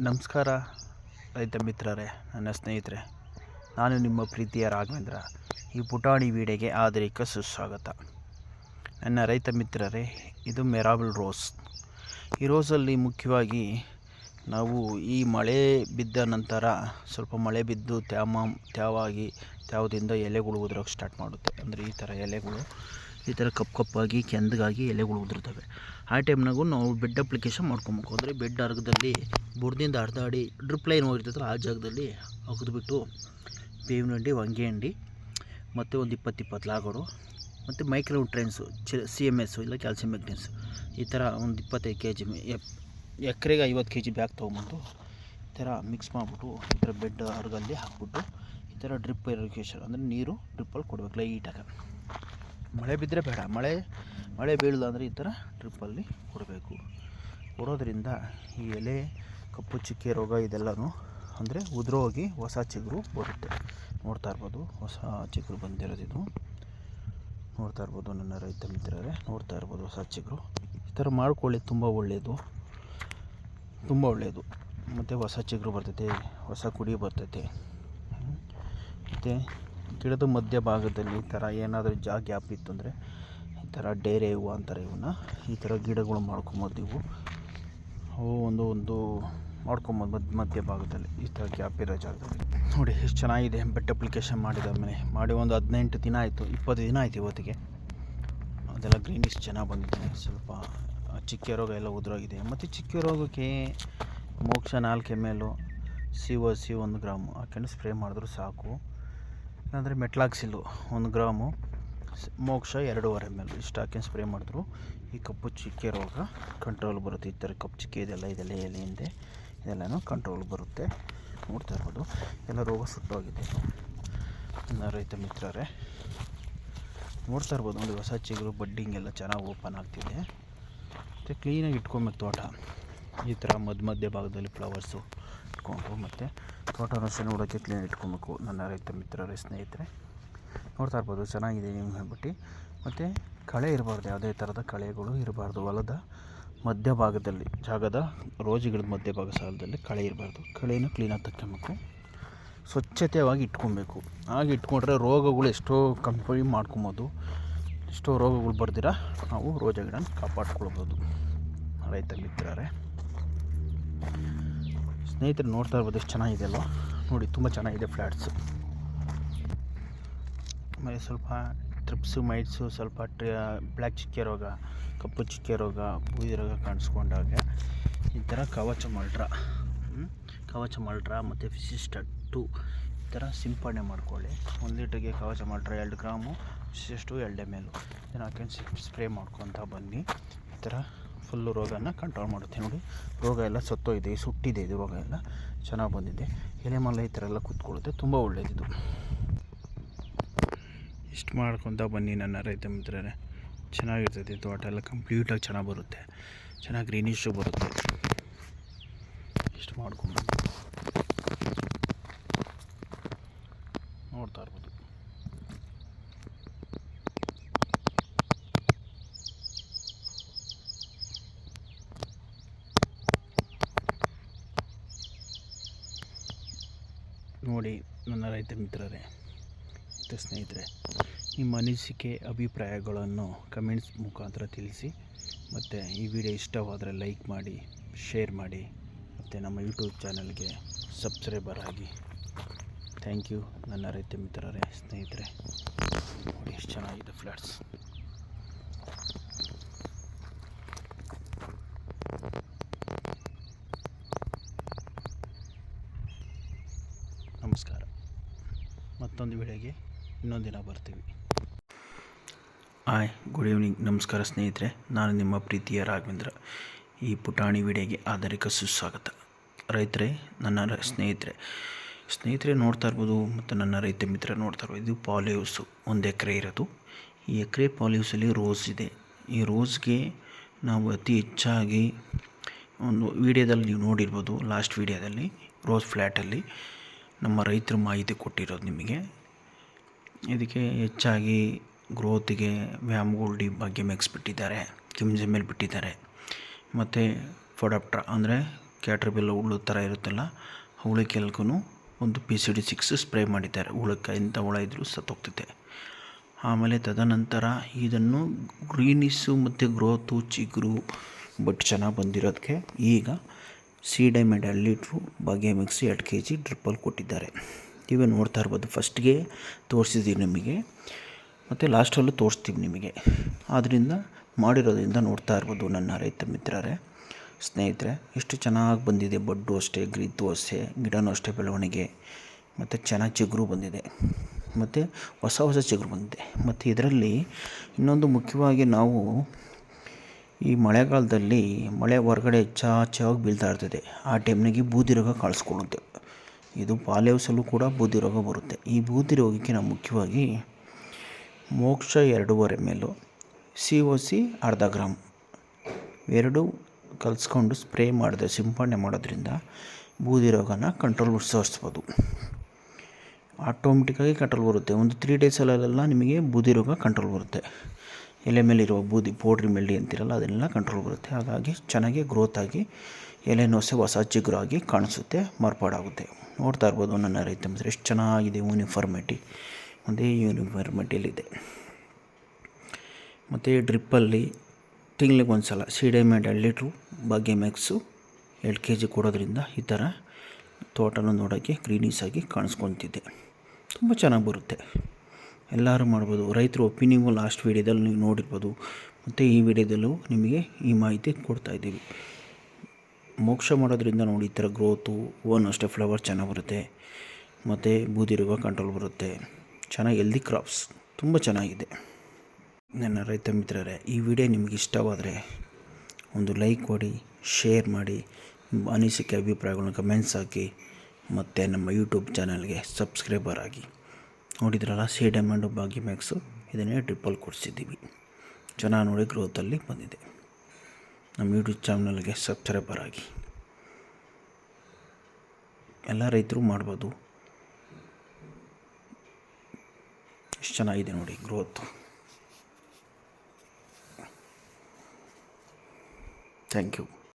ನಮಸ್ಕಾರ, ರೈತ ಮಿತ್ರರೇ, ನನ್ನ ಸ್ನೇಹಿತರೆ. ನಾನು ನಿಮ್ಮ ಪ್ರೀತಿಯ ರಾಘವೇಂದ್ರ. ಈ ಪುಟಾಣಿ ವೀಡಿಯೋಗೆ ಆದರಿಕ ಸುಸ್ವಾಗತ. ನನ್ನ ರೈತ ಮಿತ್ರರೇ, ಇದು ಮೆರಾಬಲ್ ರೋಸ್. ಈ ರೋಸಲ್ಲಿ ಮುಖ್ಯವಾಗಿ ನಾವು ಈ ಮಳೆ ಬಿದ್ದ ನಂತರ ಸ್ವಲ್ಪ ಮಳೆ ಬಿದ್ದು ತ್ಯಾಮ, ತ್ಯಾವಾಗಿ, ತ್ಯಾವದಿಂದ ಎಲೆಗಳು ಉದುರೋಕೆ ಸ್ಟಾರ್ಟ್ ಮಾಡುತ್ತೆ. ಅಂದರೆ ಈ ಥರ ಎಲೆಗಳು ಈ ಥರ ಕಪ್ಪು ಕಪ್ಪಾಗಿ, ಕೆಂದಗಾಗಿ ಎಲೆಗಳು ಉದುರ್ತವೆ ಆ ಟೈಮ್ನಾಗೂ ನಾವು ಬೆಡ್ ಅಪ್ಲಿಕೇಶನ್ ಮಾಡ್ಕೊಬೇಕು. ಅಂದರೆ ಬೆಡ್ ಅರ್ಗದಲ್ಲಿ ಬುಡದಿಂದ ಅರ್ಧ ಅಡಿ ಡ್ರಿಪ್ ಲೈನ್ ಹೋಗಿರ್ತೈತಲ್ಲ ಆ ಜಾಗದಲ್ಲಿ ಅಗದ್ಬಿಟ್ಟು ಬೇವಿನ ಹಂಡಿ ಹೊಂಗೆ ಹಂಡಿ, ಮತ್ತು ಒಂದು ಇಪ್ಪತ್ತು ಇಪ್ಪತ್ತು ಲಾಗೋಡು ಮತ್ತು ಮೈಕ್ರೋ ಟ್ರೈನ್ಸು ಚಿ ಸಿ ಎಂ ಎಸ್ಸು ಇಲ್ಲ ಕ್ಯಾಲ್ಸಿಯಂ ಮೆಗ್ನೀಸ್ ಈ ಥರ ಒಂದು ಇಪ್ಪತ್ತೈದು ಕೆ ಜಿ ಎಕರೆಗೆ ಐವತ್ತು ಕೆ ಜಿ ಬ್ಯಾಗ್ ತೊಗೊಂಬಂದು ಈ ಥರ ಮಿಕ್ಸ್ ಮಾಡಿಬಿಟ್ಟು ಈ ಥರ ಬೆಡ್ ಅರ್ಗಲ್ಲಿ ಹಾಕ್ಬಿಟ್ಟು ಈ ಥರ ಡ್ರಿಪ್ ಇರಿಗೇಷನ್ ಅಂದರೆ ನೀರು ಡ್ರಿಪ್ಪಲ್ಲಿ ಕೊಡ್ಬೇಕು ಲೈಟಾಗಿ. ಮಳೆ ಬಿದ್ದರೆ ಬೇಡ. ಮಳೆ ಮಳೆ ಬೀಳಲ್ಲ ಅಂದರೆ ಈ ಥರ ಟ್ರಿಪ್ಪಲ್ಲಿ ಕೊಡಬೇಕು ಕೊಡೋದ್ರಿಂದ ಈ ಎಲೆ, ಕಪ್ಪು ಚುಕ್ಕೆ ರೋಗ ಇದೆಲ್ಲನೂ ಅಂದರೆ ಉದುರೋಗಿ ಹೊಸ ಚಿಗುರು ಬರುತ್ತೆ. ನೋಡ್ತಾ ಇರ್ಬೋದು, ಹೊಸ ಚಿಗುರು ಬಂದಿರೋದು ಇದು. ನೋಡ್ತಾ ಇರ್ಬೋದು ನನ್ನ ರೈತ ಮಿತ್ರರೇ, ನೋಡ್ತಾ ಇರ್ಬೋದು ಹೊಸ ಚಿಗುರು. ಈ ಥರ ಮಾಡ್ಕೊಳ್ಳಿ, ತುಂಬ ಒಳ್ಳೆಯದು ತುಂಬ ಒಳ್ಳೆಯದು ಮತ್ತು ಹೊಸ ಚಿಗುರು ಬರ್ತೈತೆ, ಹೊಸ ಕುಡಿ ಬರ್ತೈತೆ. ಮತ್ತು ಗಿಡದ ಮಧ್ಯ ಭಾಗದಲ್ಲಿ ಈ ಥರ ಏನಾದರೂ ಜಾ ಗ್ಯಾಪ್ ಇತ್ತು ಅಂದರೆ ಈ ಥರ ಡೇರೆ ಹೂವು ಅಂತಾರೆ ಇವನ್ನ ಈ ಥರ ಗಿಡಗಳು ಮಾಡ್ಕೊಂಬೋದು ಇವು ಅವು ಒಂದು ಒಂದು ಮಾಡ್ಕೊಂಬೋದು ಮಧ್ಯ ಭಾಗದಲ್ಲಿ. ಈ ಥರ ಗ್ಯಾಪ್ ಇರೋ ಜಾಗದಲ್ಲಿ. ನೋಡಿ, ಎಷ್ಟು ಚೆನ್ನಾಗಿದೆ ಬೆಟ್ ಅಪ್ಲಿಕೇಶನ್ ಮಾಡಿದ ಮೇಲೆ ಮಾಡಿ ಒಂದು ಹದಿನೆಂಟು ದಿನ ಆಯಿತು, ಇಪ್ಪತ್ತು ದಿನ ಆಯಿತು ಇವತ್ತಿಗೆ. ಅದೆಲ್ಲ ಗ್ರೀನಿಶ್ ಚೆನ್ನಾಗಿ ಬಂದಿದೆ ಸ್ವಲ್ಪ ಚಿಕ್ಕೆ ರೋಗ ಎಲ್ಲ ಉದುರೋಗಿದೆ. ಮತ್ತು ಚಿಕ್ಕ ರೋಗಕ್ಕೆ ಮೋಕ್ಷ ನಾಲ್ಕು M L C O C ಒಂದು ಗ್ರಾಮು. ಹಾಕೊಂಡು ಸ್ಪ್ರೇ ಮಾಡಿದ್ರು ಸಾಕು. ಇಲ್ಲಾಂದರೆ ಮೆಟ್ಲಾಕ್ಸಿಲ್ಲು ಒಂದು ಗ್ರಾಮು. ಮೋಕ್ಷ ಎರಡೂವರೆ ಎಂ ಎಲ್ ಇಷ್ಟು ಹಾಕಿ ಸ್ಪ್ರೇ ಮಾಡಿದ್ರು. ಈ ಕಪ್ಪು ಚಿಕ್ಕೆ ರೋಗ ಕಂಟ್ರೋಲ್ ಬರುತ್ತೆ. ಈ ಥರ ಕಪ್ಪು ಚಿಕ್ಕೆ ಇದೆಲ್ಲ ಇದೆಲ್ಲ ಎಲೆ ಹಿಂದೆ ಇದೆಲ್ಲನೂ ಕಂಟ್ರೋಲ್ ಬರುತ್ತೆ. ನೋಡ್ತಾ ಇರ್ಬೋದು. ಎಲ್ಲ ರೋಗ ಸುಟ್ಟೋಗಿದೆ ರೈತ ಮಿತ್ರರೇ, ನೋಡ್ತಾ ಇರ್ಬೋದು ನೋಡಿ, ಹೊಸ ಚಿಗುರು, ಬಡ್ಡಿಂಗ್ ಎಲ್ಲ ಚೆನ್ನಾಗಿ ಓಪನ್ ಆಗ್ತಿದೆ. ಮತ್ತು ಕ್ಲೀನಾಗಿ ಇಟ್ಕೊಬೇಕು ತೋಟ. ಈ ಥರ ಮಧ್ಯ ಮಧ್ಯ ಭಾಗದಲ್ಲಿ ಫ್ಲವರ್ಸು ಇಟ್ಕೊಂಡು ಮತ್ತು ತೋಟನ ಅಷ್ಟೇ ನೋಡೋಕ್ಕೆ ಕ್ಲೀನ್ ಇಟ್ಕೊಬೇಕು. ನನ್ನ ರೈತ ಮಿತ್ರರೇ, ಸ್ನೇಹಿತರೆ. ನೋಡ್ತಾ ಇರ್ಬೋದು, ಚೆನ್ನಾಗಿದೆ ನಿಮ್ಗೆ ಹೇಳ್ಬಿಟ್ಟು. ಮತ್ತು ಕಳೆ ಇರಬಾರ್ದು, ಯಾವುದೇ ಥರದ ಕಳೆಗಳು ಇರಬಾರ್ದು. ಹೊಲದ ಮಧ್ಯ ಭಾಗದಲ್ಲಿ ಜಾಗದ ರೋಜ್ ಗಿಡದ ಮಧ್ಯ ಭಾಗ ಸಾಲದಲ್ಲಿ ಕಳೆ ಇರಬಾರ್ದು. ಕಳೆಯನ್ನು ಕ್ಲೀನಾಗಿ ತಕ್ಕೊಬೇಕು ಸ್ವಚ್ಛತೆಯಾಗಿ ಇಟ್ಕೊಬೇಕು. ಹಾಗೆ ಇಟ್ಕೊಂಡ್ರೆ ರೋಗಗಳು ಎಷ್ಟೋ ಕಂಟ್ರೋಲ್ ಮಾಡ್ಕೊಬೋದು. ಎಷ್ಟೋ ರೋಗಗಳು ಬರ್ದಿರ ನಾವು ರೋಜ ಗಿಡನ ಕಾಪಾಡ್ಕೊಳ್ಬೋದು. ರೈತ ಮಿತ್ರರೇ. ಸ್ನೇಹಿತರು ನೋಡ್ತಾ ಇರ್ಬೋದು, ಎಷ್ಟು ಚೆನ್ನಾಗಿದೆ ಅಲ್ವಾ? ನೋಡಿ, ತುಂಬ ಚೆನ್ನಾಗಿದೆ ಫ್ಲ್ಯಾಟ್ಸು ಆಮೇಲೆ ಸ್ವಲ್ಪ ಟ್ರಿಪ್ಸು, ಮೈಟ್ಸು, ಸ್ವಲ್ಪ ಟ್ರಿ ಬ್ಲ್ಯಾಕ್ ಚುಕ್ಕೆ ರೋಗ, ಕಪ್ಪು ಚುಕ್ಕೆ ರೋಗ, ಬೂದಿ ರೋಗ ಕಾಣಿಸ್ಕೊಂಡಾಗ ಈ ಥರ ಕವಚ ಮಲ್ಟ್ರ? ಕವಚ ಮಲ್ಟ್ರ ಮತ್ತು ವಿಶಿಷ್ಟ ಟು ಈ ಥರ ಸಿಂಪಡಣೆ ಮಾಡ್ಕೊಳ್ಳಿ. ಒಂದು ಲೀಟ್ರಿಗೆ ಕವಚ ಮಲ್ಟ್ರ ಎರಡು ಗ್ರಾಮು ವಿಶಿಷ್ಟು ಎರಡು ಎಂ ಎಲ್. ಇದನ್ನು ಹಾಕೊಂಡು ಸ್ಪ್ರೇ ಮಾಡ್ಕೊತ ಬನ್ನಿ. ಈ ಥರ ಫುಲ್ಲು ರೋಗನ ಕಂಟ್ರೋಲ್ ಮಾಡುತ್ತೆ ನೋಡಿ. ರೋಗ ಎಲ್ಲ ಸತ್ತೋಗಿದೆ, ಸುಟ್ಟಿದೆ ಇದು ರೋಗ ಎಲ್ಲ. ಚೆನ್ನಾಗಿ ಬಂದಿದೆ. ಎಲೆ ಮಲ್ಲ ಈ ಥರ ಎಲ್ಲ ಕೂತ್ಕೊಳ್ಳುತ್ತೆ. ತುಂಬ ಒಳ್ಳೆಯದಿದು ಇಷ್ಟು ಮಾಡ್ಕೊತ ಬನ್ನಿ ನನ್ನ ರೈತ ಮಿತ್ರರೇ. ಚೆನ್ನಾಗಿರ್ತೈತಿ ತೋಟ ಎಲ್ಲ ಕಂಪ್ಲೀಟಾಗಿ ಚೆನ್ನಾಗಿ ಬರುತ್ತೆ. ಚೆನ್ನಾಗಿ ಗ್ರೀನಿಶು ಬರುತ್ತೆ. ಇಷ್ಟು ಮಾಡ್ಕೊಂಡು ನೋಡ್ತಾ ಇರ್ಬೋದು. ನೋಡಿ ನನ್ನ ರೈತ ಮಿತ್ರರೇ, ಮತ್ತು ಸ್ನೇಹಿತರೆ. ನಿಮ್ಮ ಅನಿಸಿಕೆ, ಅಭಿಪ್ರಾಯಗಳನ್ನು ಕಮೆಂಟ್ಸ್ ಮುಖಾಂತರ ತಿಳಿಸಿ. ಮತ್ತು ಈ ವಿಡಿಯೋ ಇಷ್ಟವಾದರೆ ಲೈಕ್ ಮಾಡಿ, ಶೇರ್ ಮಾಡಿ. ಮತ್ತು ನಮ್ಮ ಯೂಟ್ಯೂಬ್ ಚಾನಲ್ಗೆ ಸಬ್ಸ್ಕ್ರೈಬರ್ ಆಗಿ. ಥ್ಯಾಂಕ್ ಯು ನನ್ನ ರೈತ ಮಿತ್ರರೇ, ಸ್ನೇಹಿತರೆ. ನೋಡಿ ಎಷ್ಟು ಚೆನ್ನಾಗಿದೆ ಫ್ಲ್ಯಾಟ್ಸ್ ನಮಸ್ಕಾರ. ಮತ್ತೊಂದು ವಿಡಿಯೋಗೆ ಇನ್ನೊಂದು ದಿನ ಬರ್ತೀವಿ. ಹಾಯ್ ಗುಡ್ ಈವ್ನಿಂಗ್ ನಮಸ್ಕಾರ ಸ್ನೇಹಿತರೆ, ನಾನು ನಿಮ್ಮ ಪ್ರೀತಿಯ ರಾಘವೇಂದ್ರ. ಈ ಪುಟಾಣಿ ವಿಡಿಯೋಗೆ ಆಧಾರಿಕ ಸುಸ್ವಾಗತ. ರೈತರೇ, ನನ್ನ ಸ್ನೇಹಿತರೆ ಸ್ನೇಹಿತರೆ ನೋಡ್ತಾ ಇರ್ಬೋದು ಮತ್ತು ನನ್ನ ರೈತ ಮಿತ್ರ ನೋಡ್ತಾ ಇರ್ಬೋದು, ಇದು ಪಾಲಿಹೌಸು ಒಂದು ಎಕರೆ ಇರೋದು. ಈ ಎಕರೆ ಪಾಲಿಹೌಸಲ್ಲಿ ರೋಸ್ ಇದೆ. ಈ ರೋಸ್ಗೆ ನಾವು ಅತಿ ಹೆಚ್ಚಾಗಿ ಒಂದು ವಿಡಿಯೋದಲ್ಲಿ ನೀವು ನೋಡಿರ್ಬೋದು, ಲಾಸ್ಟ್ ವಿಡಿಯೋದಲ್ಲಿ, ರೋಸ್ ಫ್ಲ್ಯಾಟಲ್ಲಿ ನಮ್ಮ ರೈತರು ಮಾಹಿತಿ ಕೊಟ್ಟಿರೋದು ನಿಮಗೆ. ಇದಕ್ಕೆ ಹೆಚ್ಚಾಗಿ ಗ್ರೋತಿಗೆ ವ್ಯಾಮ್ಗೋಲ್ಡ್ ಬಗ್ಗೆ ಮೆಕ್ಸ್ ಬಿಟ್ಟಿದ್ದಾರೆ ಕಿಮ್ಜೆಮೆಲ್ ಬಿಟ್ಟಿದ್ದಾರೆ. ಮತ್ತು ಫೊಡಪ್ಟ್ರಾ ಅಂದರೆ ಕ್ಯಾಟ್ರಬಿಲ್ ಹುಳು ಥರ ಇರುತ್ತಲ್ಲ ಹುಳಕ್ಕೆಲ್ಗೂ ಒಂದು P C D six spray ಮಾಡಿದ್ದಾರೆ. ಹುಳಕ್ಕೆ ಇಂಥ ಹುಳ ಇದ್ದರೂ ಸತ್ತೋಗ್ತೈತೆ. ಆಮೇಲೆ ತದನಂತರ ಇದನ್ನು ಗ್ರೀನಿಸ್ಸು ಮತ್ತು ಗ್ರೋತು ಚಿಗುರು ಬಟ್ ಚೆನ್ನಾಗಿ ಬಂದಿರೋದಕ್ಕೆ ಈಗ ಸೀಡೆಮೆಡ್ ಎರಡು ಲೀಟ್ರು ಬಗೆ ಮಿಕ್ಸಿ ಎರಡು ಕೆ ಜಿ ಡ್ರಿಪ್ಪಲ್ಲಿ ಕೊಟ್ಟಿದ್ದಾರೆ. ಇವೇ ನೋಡ್ತಾ ಇರ್ಬೋದು. ಫಸ್ಟ್ಗೆ ತೋರಿಸಿದ್ದೀವಿ ನಿಮಗೆ. ಮತ್ತು ಲಾಸ್ಟಲ್ಲೂ ತೋರಿಸ್ತೀವಿ ನಿಮಗೆ. ಆದ್ದರಿಂದ ಮಾಡಿರೋದ್ರಿಂದ ನೋಡ್ತಾ ಇರ್ಬೋದು ನನ್ನ ರೈತ ಮಿತ್ರರೇ, ಸ್ನೇಹಿತರೆ. ಎಷ್ಟು ಚೆನ್ನಾಗಿ ಬಂದಿದೆ ಬಡ್ಡು ಅಷ್ಟೇ, ಗ್ರೀತು ಅಷ್ಟೇ, ಗಿಡನೂ ಅಷ್ಟೇ ಬೆಳವಣಿಗೆ. ಮತ್ತು ಚೆನ್ನಾಗಿ ಚಿಗುರು ಬಂದಿದೆ. ಮತ್ತು ಹೊಸ ಹೊಸ ಚಿಗುರು ಬಂದಿದೆ. ಮತ್ತು ಇದರಲ್ಲಿ ಇನ್ನೊಂದು ಮುಖ್ಯವಾಗಿ ನಾವು ಈ ಮಳೆಗಾಲದಲ್ಲಿ ಮಳೆ ಹೊರಗಡೆ ಹೆಚ್ಚಾಚಾಗಿ ಬೀಳ್ತಾ ಇರ್ತದೆ. ಆ ಟೈಮ್ನಾಗೆ ಬೂದಿ ರೋಗ ಕಾಣಿಸ್ಕೊಳ್ಳುತ್ತೆ. ಇದು ಪಾಲಿಹೌಸಲ್ಲೂ ಕೂಡ ಬೂದಿ ರೋಗ ಬರುತ್ತೆ. ಈ ಬೂದಿ ರೋಗಕ್ಕೆ ನಾವು ಮುಖ್ಯವಾಗಿ ಮೋಕ್ಷ ಎರಡೂವರೆ ಮೇಲು. ಸಿ ಒ ಸಿ ಅರ್ಧ ಗ್ರಾಮ್ ಎರಡೂ ಕಲಿಸ್ಕೊಂಡು ಸ್ಪ್ರೇ ಮಾಡಿದ್ರೆ ಸಿಂಪಡಣೆ ಮಾಡೋದ್ರಿಂದ. ಬೂದಿ ರೋಗನ ಕಂಟ್ರೋಲ್ ಸೋರಿಸ್ಬೋದು ಆಟೋಮೆಟಿಕ್ಕಾಗಿ ಕಂಟ್ರೋಲ್ ಬರುತ್ತೆ. ಒಂದು ತ್ರೀ ಡೇಸಲ್ಲೆಲ್ಲ ನಿಮಗೆ ಬೂದಿ ರೋಗ ಕಂಟ್ರೋಲ್ ಬರುತ್ತೆ. ಎಲೆ ಮೇಲಿರುವ ಬೂದಿ, ಪೌಡ್ರಿ ಮೆಲ್ಲಿ ಅಂತಿರಲ್ಲ ಅದನ್ನೆಲ್ಲ ಕಂಟ್ರೋಲ್ ಬರುತ್ತೆ. ಹಾಗಾಗಿ ಚೆನ್ನಾಗಿ ಗ್ರೋತ್ ಆಗಿ ಎಲೆ ನೋಸೆ ಹೊಸ ಚಿಗುರಾಗಿ ಕಾಣಿಸುತ್ತೆ, ಮಾರ್ಪಾಡಾಗುತ್ತೆ. ನೋಡ್ತಾ ಇರ್ಬೋದು ನನ್ನ ರೈತ ಮಿತ್ರ ಎಷ್ಟು ಚೆನ್ನಾಗಿದೆ ಯೂನಿಫಾರ್ಮಿಟಿ ಒಂದೇ ಇದೆ ಮತ್ತು ಡ್ರಿಪ್ಪಲ್ಲಿ ತಿಂಗ್ಳಿಗೆ ಒಂದು ಸಲ ಸೀಡೆಮೆಡ್ ಎರಡು ಲೀಟ್ರು ಭಾಗ್ಯ ಮ್ಯಾಕ್ಸು ಎರಡು ಕೆ ಜಿ ಕೊಡೋದ್ರಿಂದ ಈ ಥರ ತೋಟನ ನೋಡೋಕ್ಕೆ ಗ್ರೀನೀಸ್ ಆಗಿ ಕಾಣಿಸ್ಕೊತಿದ್ದೆ ತುಂಬ ಚೆನ್ನಾಗಿ ಬರುತ್ತೆ. ಎಲ್ಲರೂ ಮಾಡ್ಬೋದು. ರೈತರು ಒಪಿನಿಯನ್ ಲಾಸ್ಟ್ ವೀಡಿಯೋದಲ್ಲಿ ನೀವು ನೋಡಿರ್ಬೋದು. ಮತ್ತು ಈ ವಿಡಿಯೋದಲ್ಲೂ ನಿಮಗೆ ಈ ಮಾಹಿತಿ ಕೊಡ್ತಾಯಿದ್ದೀವಿ ಮೋಕ್ಷ ಮಾಡೋದ್ರಿಂದ ನೋಡಿ ಈ ಥರ ಗ್ರೋತು ಓನ್ ಅಷ್ಟೇ ಫ್ಲವರ್ ಚೆನ್ನಾಗಿ ಬರುತ್ತೆ. ಮತ್ತು ಬೂದಿರುಗ ಕಂಟ್ರೋಲ್ ಬರುತ್ತೆ. ಚೆನ್ನಾಗಿ ಹೆಲ್ದಿ ಕ್ರಾಪ್ಸ್ ತುಂಬ ಚೆನ್ನಾಗಿದೆ. ನನ್ನ ರೈತ ಮಿತ್ರರೇ, ಈ ವಿಡಿಯೋ ನಿಮಗೆ ಇಷ್ಟವಾದರೆ ಒಂದು ಲೈಕ್ ಕೊಡಿ ಶೇರ್ ಮಾಡಿ ಅನಿಸಿಕೆ, ಅಭಿಪ್ರಾಯಗಳನ್ನ ಕಮೆಂಟ್ಸ್ ಹಾಕಿ, ಮತ್ತು ನಮ್ಮ ಯೂಟ್ಯೂಬ್ ಚಾನಲ್ಗೆ ಸಬ್ಸ್ಕ್ರೈಬರ್ ಆಗಿ. ನೋಡಿದ್ರಲ್ಲ ಸಿ ಡೈಮಂಡು ಬಾಗಿ ಮ್ಯಾಕ್ಸು ಇದನ್ನೇ ಟ್ರಿಪಲ್ ಕೊಡಿಸಿದ್ದೀವಿ. ಚೆನ್ನಾಗಿ ನೋಡಿ ಗ್ರೋತಲ್ಲಿ ಬಂದಿದೆ. ನಮ್ಮ ಯೂಟ್ಯೂಬ್ ಚಾನಲ್ಗೆ ಸಬ್ಸ್ಕ್ರೈಬರ್ ಆಗಿ. ಎಲ್ಲ ರೈತರು ಮಾಡ್ಬೋದು. ಎಷ್ಟು ಚೆನ್ನಾಗಿದೆ ನೋಡಿ ಗ್ರೋತ್ ಥ್ಯಾಂಕ್ ಯು